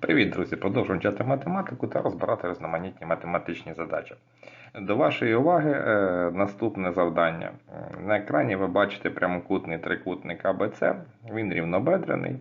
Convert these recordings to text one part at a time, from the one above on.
Привіт, друзі! Продовжуємо вчати математику та розбирати різноманітні математичні задачі. До вашої уваги е, наступне завдання. На екрані ви бачите прямокутний трикутник АБЦ, він рівнобедрений,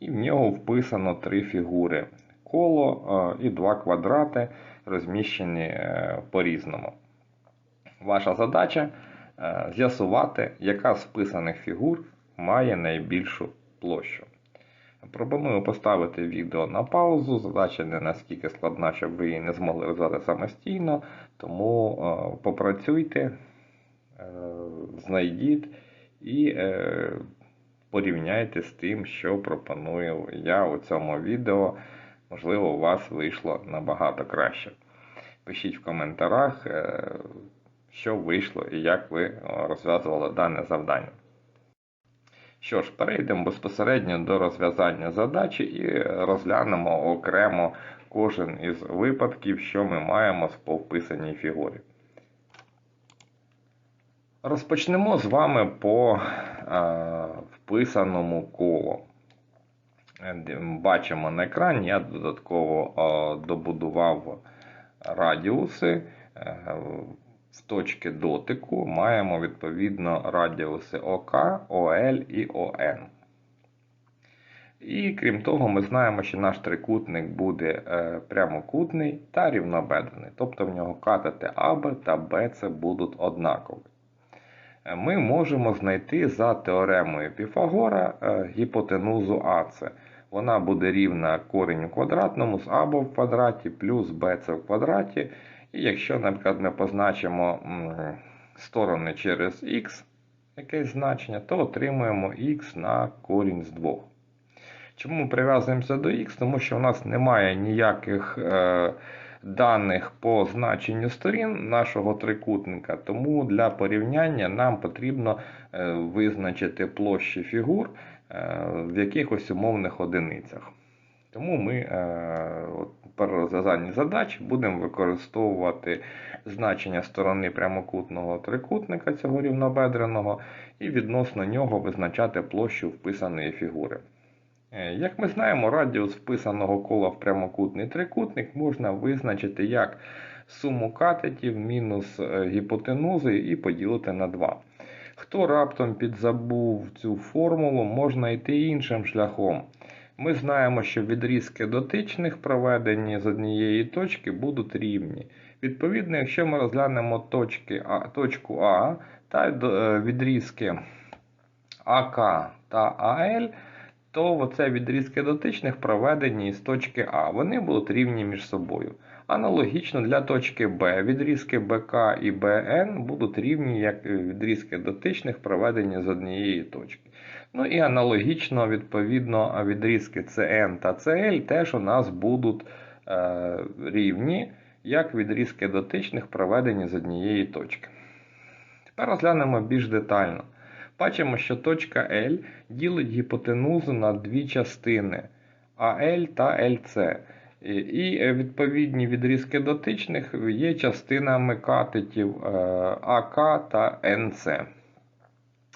і в нього вписано три фігури: коло е, і два квадрати, розміщені е, по-різному. Ваша задача з'ясувати, яка з вписаних фігур має найбільшу площу. Пропоную поставити відео на паузу. Задача не наскільки складна, щоб ви її не змогли розв'язати самостійно. Тому е, попрацюйте, е, знайдіть і е, порівняйте з тим, що пропоную я у цьому відео. Можливо, у вас вийшло набагато краще. Пишіть в коментарях, що вийшло і як ви розв'язували дане завдання. Що ж, перейдемо безпосередньо до розв'язання задачі і розглянемо окремо кожен із випадків, що ми маємо по вписаній фігурі. Розпочнемо з вами по е, вписаному колу. Бачимо на екрані, я додатково е, добудував радіуси. Е, в точки дотику маємо відповідно радіуси ОК, ОЛ і ОН. І крім того, ми знаємо, що наш трикутник буде е, прямокутний та рівнобедрений. Тобто в нього катети АБ та БЦ будуть однакові. Е, ми можемо знайти за теоремою Піфагора е, гіпотенузу АЦ. Вона буде рівна кореню квадратному з АБ в квадраті плюс БЦ в квадраті. І якщо, наприклад, ми позначимо сторони через х якесь значення, то отримуємо х на корінь з 2. Чому ми прив'язуємося до х? Тому що в нас немає ніяких е, даних по значенню сторін нашого трикутника, тому для порівняння нам потрібно е, визначити площі фігур е, в якихось умовних одиницях. Тому ми е, при розв'язанні задач будемо використовувати значення сторони прямокутного трикутника цього рівнобедреного і відносно нього визначати площу вписаної фігури. Е, як ми знаємо, радіус вписаного кола в прямокутний трикутник можна визначити як суму катетів мінус е, гіпотенузи і поділити на 2. Хто раптом підзабув цю формулу, можна йти іншим шляхом. Ми знаємо, що відрізки дотичних, проведені з однієї точки, будуть рівні. Відповідно, якщо ми розглянемо точки а, точку А та е, відрізки АК та АЛ, то оце відрізки дотичних проведені з точки А. Вони будуть рівні між собою. Аналогічно для точки Б відрізки БК і БН будуть рівні як відрізки дотичних, проведені з однієї точки. Ну і аналогічно, відповідно, відрізки CN та CL теж у нас будуть е, рівні, як відрізки дотичних, проведені з однієї точки. Тепер розглянемо більш детально. Бачимо, що точка L ділить гіпотенузу на дві частини AL та LC. І відповідні відрізки дотичних є частинами катетів е, АК та НЦ.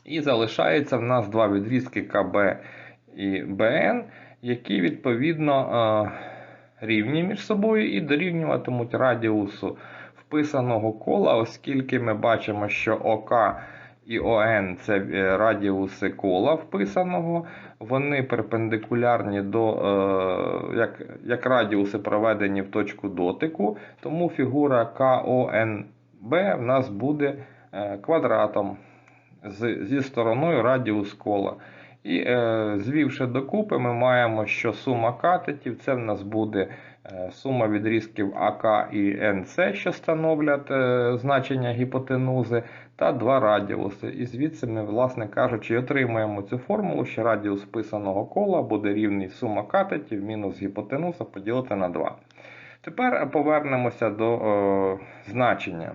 І залишається в нас два відрізки КБ і БН, які відповідно е, рівні між собою і дорівнюватимуть радіусу вписаного кола, оскільки ми бачимо, що ОК і ОН це е, радіуси кола вписаного, вони перпендикулярні до е, як як радіуси проведені в точку дотику, тому фігура КОНБ в нас буде квадратом зі стороною радіус кола. І е, звівши докупи, ми маємо, що сума катетів це в нас буде е, сума відрізків АК і НЦ, що становлять е, значення гіпотенузи, та два радіуси. І звідси ми, власне кажучи, отримаємо цю формулу, що радіус писаного кола буде рівний сума катетів мінус гіпотенуза поділити на 2. Тепер повернемося до е, значення.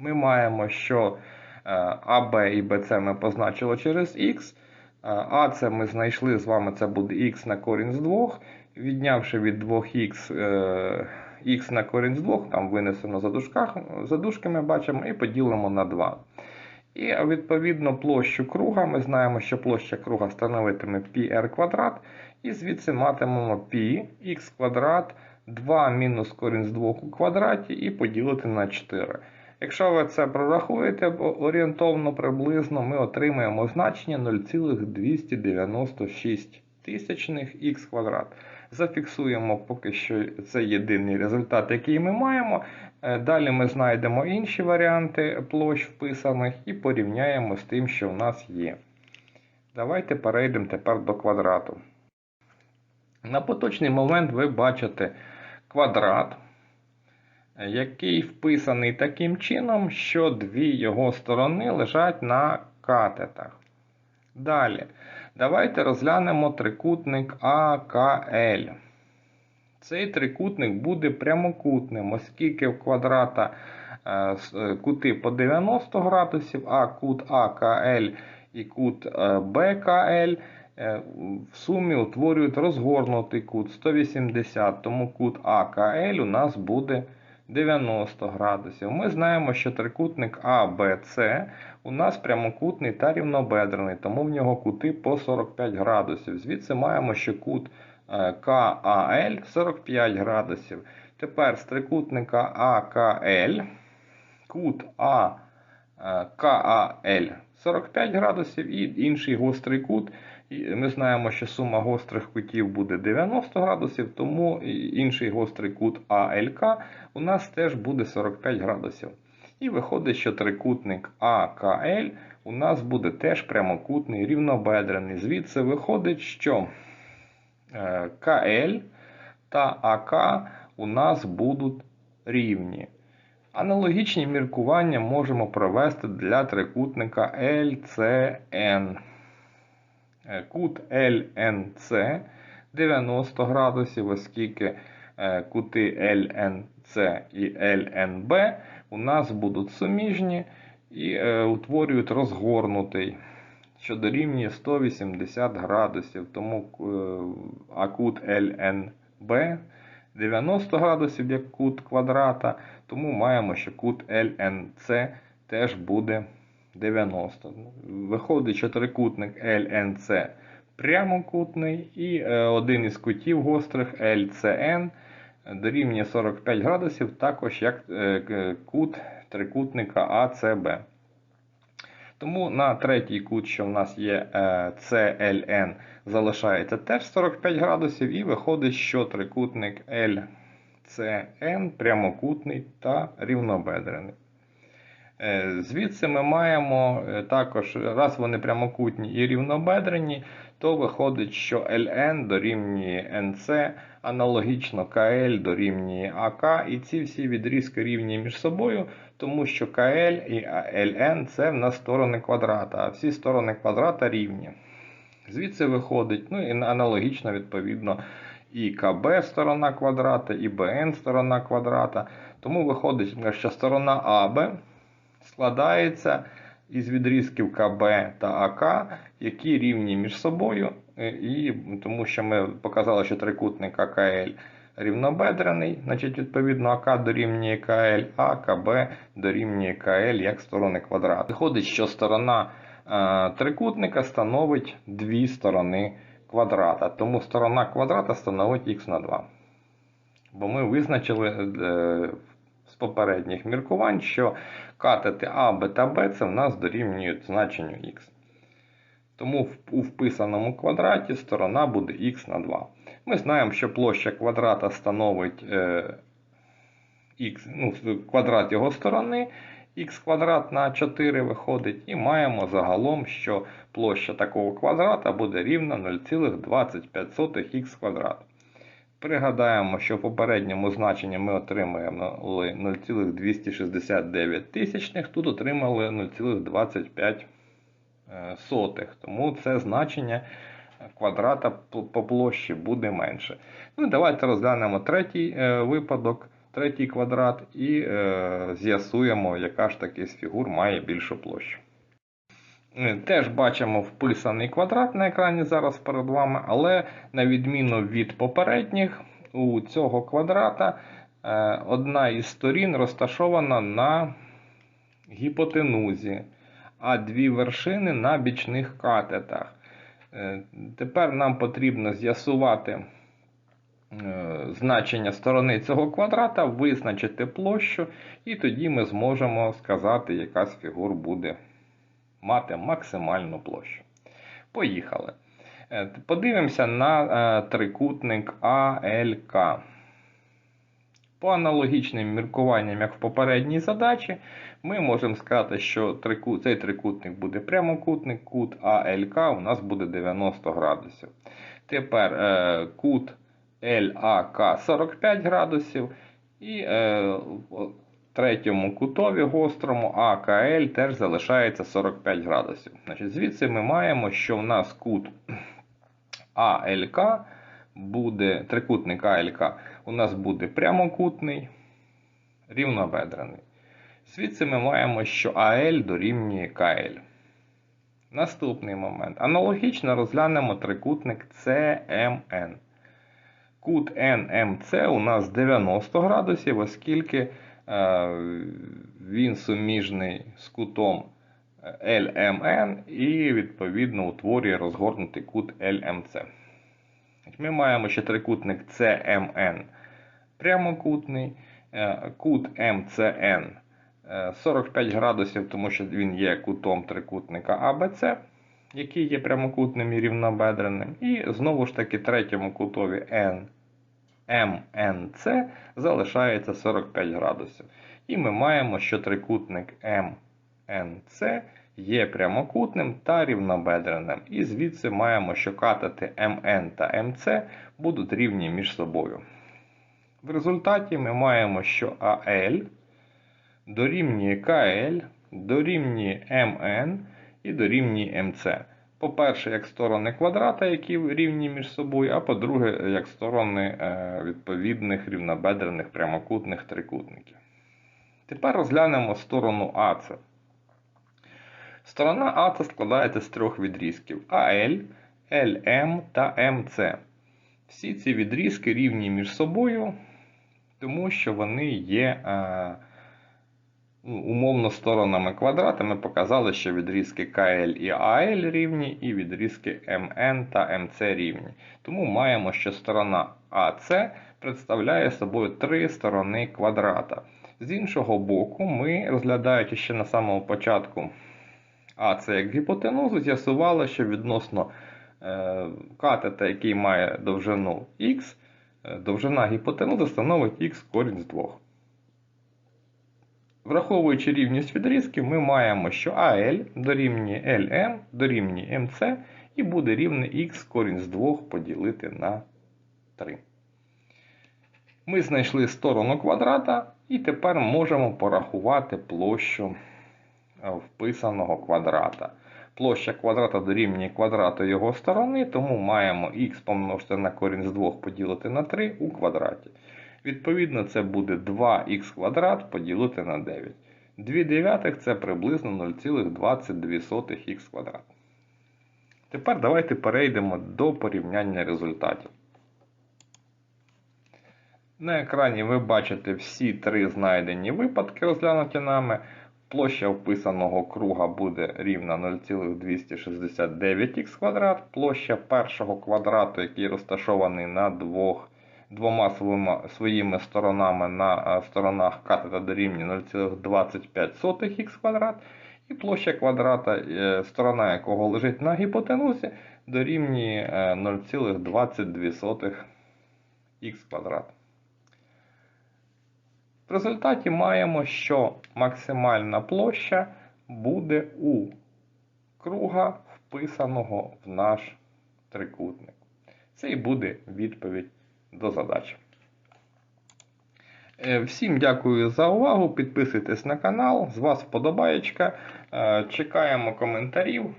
Ми маємо, що а, Б і БЦ ми позначили через Х. А це ми знайшли з вами, це буде х на корінь з 2. Віднявши від 2х х на корінь з 2, там винесено за дужках, за дужки ми бачимо і поділимо на 2. І відповідно площу круга ми знаємо, що площа круга становитиме πr квадрат. І звідси матимемо π х квадрат 2 мінус корінь з 2 у квадраті і поділити на 4. Якщо ви це прорахуєте орієнтовно приблизно, ми отримаємо значення 0,296 тисячних х квадрат. Зафіксуємо поки що це єдиний результат, який ми маємо. Е, Далі ми знайдемо інші варіанти площ вписаних і порівняємо з тим, що в нас є. Давайте перейдемо тепер до квадрату. На поточний момент ви бачите квадрат, який вписаний таким чином, що дві його сторони лежать на катетах. Далі, давайте розглянемо трикутник АКЛ. Цей трикутник буде прямокутним, оскільки в квадрата е, кути по 90 градусів, а кут АКЛ і кут е, БКЛ е, в сумі утворюють розгорнутий кут 180, тому кут АКЛ у нас буде 90 градусів. Ми знаємо, що трикутник АБЦ у нас прямокутний та рівнобедрений, тому в нього кути по 45 градусів. Звідси маємо, що кут е, КАЛ 45 градусів. Тепер з трикутника АКЛ кут А е, 45 градусів і інший гострий кут. Ми знаємо, що сума гострих кутів буде 90 градусів, тому інший гострий кут АЛК у нас теж буде 45 градусів. І виходить, що трикутник АКЛ у нас буде теж прямокутний, рівнобедрений. Звідси виходить, що е, КЛ та АК у нас будуть рівні. Аналогічні міркування можемо провести для трикутника LCN. Кут LNC 90 градусів, оскільки е, кути LNC і LNB у нас будуть суміжні і е, утворюють розгорнутий, що дорівнює 180 градусів. Тому е, а кут LNB 90 градусів як кут квадрата, тому маємо, що кут LNC теж буде 90. Виходить, що трикутник LNC прямокутний і е, один із кутів гострих LCN дорівнює 45 градусів, також як е, кут трикутника ACB. Тому на третій кут, що в нас є е, CLN, залишається теж 45 градусів, і виходить, що трикутник LCN прямокутний та рівнобедрений. Е, Звідси ми маємо е, також, раз вони прямокутні і рівнобедрені, то виходить, що LN дорівнює NC, аналогічно KL дорівнює AK, і ці всі відрізки рівні між собою, тому що KL і LN це в нас сторони квадрата, а всі сторони квадрата рівні. Звідси виходить, ну і аналогічно, відповідно, і КБ сторона квадрата, і БН сторона квадрата. Тому виходить, що сторона АБ складається із відрізків КБ та АК, які рівні між собою, і тому що ми показали, що трикутник АКЛ рівнобедрений, значить, відповідно, АК дорівнює КЛ, а КБ дорівнює КЛ як сторони квадрата. Виходить, що сторона е, трикутника становить дві сторони квадрата, тому сторона квадрата становить х на 2. Бо ми визначили е, з попередніх міркувань, що катети А, Б та Б це в нас дорівнюють значенню х. Тому у вписаному квадраті сторона буде х на 2. Ми знаємо, що площа квадрата становить е, х, ну, квадрат його сторони, х квадрат на 4 виходить, і маємо загалом, що площа такого квадрата буде рівна 0,25х квадрат. Пригадаємо, що в попередньому значенні ми отримаємо 0,269 тисячних, тут отримали 0,25 е, сотих. Тому це значення квадрата по площі буде менше. Ну, і давайте розглянемо третій е, випадок, третій квадрат, і е, з'ясуємо, яка ж таки з фігур має більшу площу. Е, Теж бачимо вписаний квадрат на екрані зараз перед вами, але на відміну від попередніх, у цього квадрата е, одна із сторін розташована на гіпотенузі, а дві вершини на бічних катетах. Е, Тепер нам потрібно з'ясувати е, значення сторони цього квадрата, визначити площу, і тоді ми зможемо сказати, яка з фігур буде мати максимальну площу. Поїхали. Е, Подивимося на трикутник АЛК. По аналогічним міркуванням, як в попередній задачі, ми можемо сказати, що цей трикутник буде прямокутник, кут АЛК у нас буде 90 градусів. Тепер е, кут ЛАК 45 градусів. І е, в третьому кутові гострому АКЛ теж залишається 45 градусів. Значить, звідси ми маємо, що в нас кут АЛК буде, трикутник АЛК у нас буде прямокутний, рівнобедрений. Звідси ми маємо, що АЛ дорівнює КЛ. Наступний момент. Аналогічно розглянемо трикутник CMN. Кут NMC у нас 90 градусів, оскільки е, він суміжний з кутом LMN і відповідно утворює розгорнутий кут LMC. Ми маємо ще трикутник CMN прямокутний, е, кут MCN е, 45 градусів, тому що він є кутом трикутника ABC, який є прямокутним і рівнобедреним. І знову ж таки третьому кутові N, MNC залишається 45 градусів. І ми маємо, що трикутник MNC є прямокутним та рівнобедреним. І звідси маємо, що катети МН та МЦ будуть рівні між собою. В результаті ми маємо, що АЛ дорівнює КЛ, дорівнює МН і дорівнює МЦ. По-перше, як сторони квадрата, які рівні між собою, а по-друге, як сторони е, відповідних рівнобедрених прямокутних трикутників. Тепер розглянемо сторону АЦ. Сторона АЦ складається з трьох відрізків АЛ, ЛМ та МЦ. Всі ці відрізки рівні між собою, тому що вони є е, умовно сторонами квадрата. Ми показали, що відрізки КЛ і АЛ рівні, і відрізки МН та МЦ рівні. Тому маємо, що сторона АЦ представляє собою три сторони квадрата. З іншого боку, ми, розглядаючи ще на самому початку АЦ як гіпотенузу, з'ясували, що відносно е, катета, який має довжину х, е, довжина гіпотенузи становить х корінь з 2. Враховуючи рівність відрізків, ми маємо, що АЛ дорівнює LM дорівнює МЦ і буде рівне х корінь з 2 поділити на 3. Ми знайшли сторону квадрата і тепер можемо порахувати площу е, вписаного квадрата. Площа квадрата дорівнює квадрату його сторони, тому маємо х помножити на корінь з 2 поділити на 3 у квадраті. Відповідно, це буде 2х квадрат поділити на 9. 2 дев'ятих це приблизно 0,22х квадрат. Тепер давайте перейдемо до порівняння результатів. На екрані ви бачите всі три знайдені випадки, розглянуті нами. Площа вписаного круга буде рівна 0,269х квадрат. Площа першого квадрату, який розташований на двох, двома своїми, сторонами на е, сторонах катета дорівнює 0,25х квадрат. І площа квадрата, е, сторона якого лежить на гіпотенузі, дорівнює е, 0,22х квадрат. В результаті маємо, що максимальна площа буде у круга, вписаного в наш трикутник. Це і буде відповідь до задачі. Е, Всім дякую за увагу. Підписуйтесь на канал. З вас вподобаєчка. Е, Чекаємо коментарів,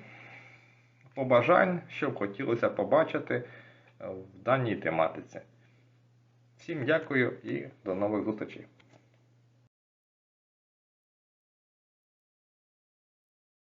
побажань, що б хотілося побачити е, в даній тематиці. Всім дякую і до нових зустрічей.